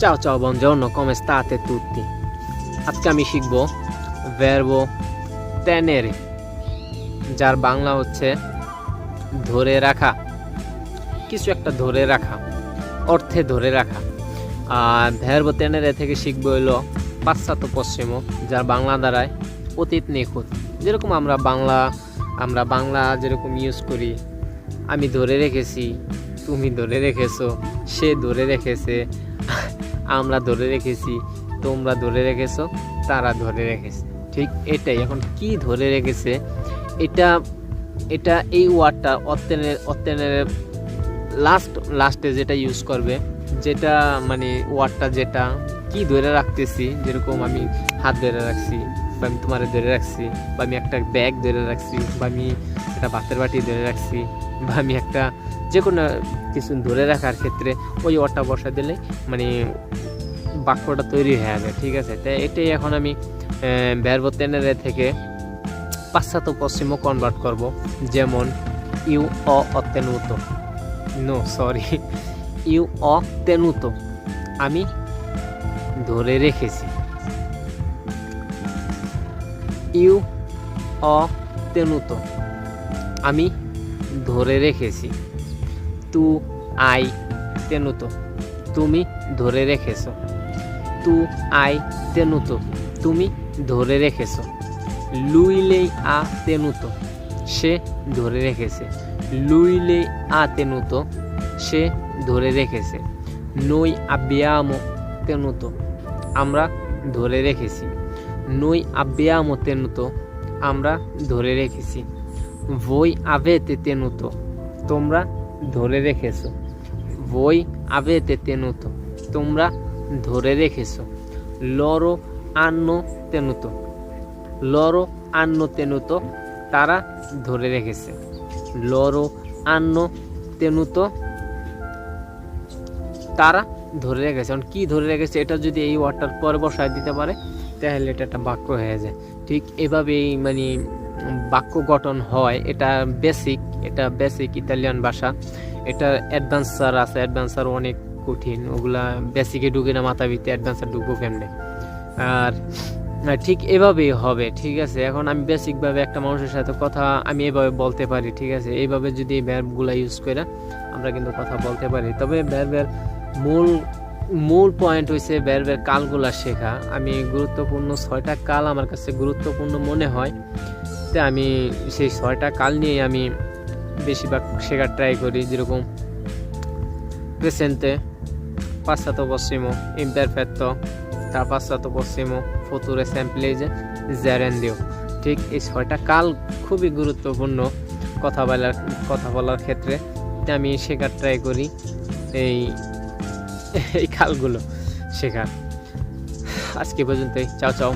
Ciao ciao, buongiorno, come state tutti? আজকে আমি শিখব verbo tenere যার বাংলা হচ্ছে ধরে রাখা কিছু একটা ধরে রাখা অর্থে ধরে রাখা আর verbo tenere থেকে শিখব হলো পাশ্চাত্য পশ্চিম যার বাংলা দ্বারায় অতীত নিখুঁত যেরকম আমরা বাংলা আমরা বাংলা যেরকম ইউজ করি আমি ধরে রেখেছি তুমি ধরে রেখেছো সে ধরে রেখেছে আমরা ধরে রেখেছি, তোমরা ধরে রেখেছো, তারা ধরে রেখেছে। ঠিক এটাই। এখন কি ধরে রেখেছে? এটা এটা এই ওয়ার্ডটা অত্যেনের অত্যেনের লাস্ট লাস্টে যেটা ইউজ করবে, যেটা মানে ওয়ার্ডটা যেটা, কি ধরে রাখতেছি? যেরকম আমি হাত ধরে রাখছি, বা আমি তোমার ধরে রাখছি, বা আমি একটা ব্যাগ ধরে রাখছি, বা আমি একটা ভাতের বাটি ধরে রাখছি, বা আমি একটা যে কোনো কিছু ধরে রাখার ক্ষেত্রে ওই ওয়ার্ডটা বসা দিলে মানে বাক্যটা তৈরি হয়ে যাবে ঠিক আছে? তাই এটাই এখন আমি ব্যারবতেনের থেকে পাশ্চাত্য পশ্চিমও কনভার্ট করব। যেমন, ইউ অ অত্যনুত নো সরি ইউ অত্যনুত আমি ধরে রেখেছি। ইউ অত্যনুত আমি ধরে রেখেছি। তু আই তেনুতো। তুমি ধরে রেখেছো। তু আই তেনুতো তুমি ধরে রেখেছো। লুইলেই আ তেনুতো সে ধরে রেখেছে। লুইলেই আ তেনুতো সে ধরে রেখেছে। নই আব্যায়ামো তেনুতো আমরা ধরে রেখেছি। নই আব্যায়ামো তেনুতো আমরা ধরে রেখেছি। বই আবেতে তেনুতো তোমরা ধরে রেখেছো। বই আবেতে তেনুতো তোমরা ধরে রেখেছো। লরো আন্ন তেনুতো। লরো আন্ন তেনুতো তারা ধরে রেখেছে। লরো আন্ন তেনুতো তারা ধরে রেখেছে। এখন কী ধরে রেখেছে এটা যদি এই ওয়ার্ডটার পরে বসায় দিতে পারে, তাহলে এটা একটা বাক্য হয়ে যায়। ঠিক এভাবেই মানে বাক্য গঠন হয়। এটা বেসিক এটা বেসিক ইতালিয়ান ভাষা। এটা অ্যাডভান্সার আছে। অ্যাডভান্সার অনেক কঠিন, ওগুলা বেসিকে ঢুকে না, মাথা ভিতরে অ্যাডভান্সার ঢুকবো কেমনে? আর ঠিক এভাবেই হবে, ঠিক আছে? এখন আমি বেসিকভাবে একটা মানুষের সাথে কথা আমি এভাবে বলতে পারি, ঠিক আছে? এইভাবে যদি এই ইউজ করে আমরা কিন্তু কথা বলতে পারি। তবে ভ্যারবের মূল মূল পয়েন্ট হয়েছে ভ্যারবের কালগুলা শেখা। আমি গুরুত্বপূর্ণ ছয়টা কাল আমার কাছে গুরুত্বপূর্ণ মনে হয়। তো আমি সেই ছয়টা কাল নিয়ে আমি বেশিরভাগ শেখার ট্রাই করি, যেরকম প্রেসেন্টে পাশ্চাত্য পশ্চিম imperfetto তার পাশ্চাত্য পশ্চিম ফতুরে স্যাম্পলেজে জ্যারেন্দিও ঠিক এই ছয়টা কাল খুবই গুরুত্বপূর্ণ কথা বলার কথা বলার ক্ষেত্রে। আমি শেখার ট্রাই করি, এই এই কালগুলো শেখার। আজকে পর্যন্তই, চাও চাও।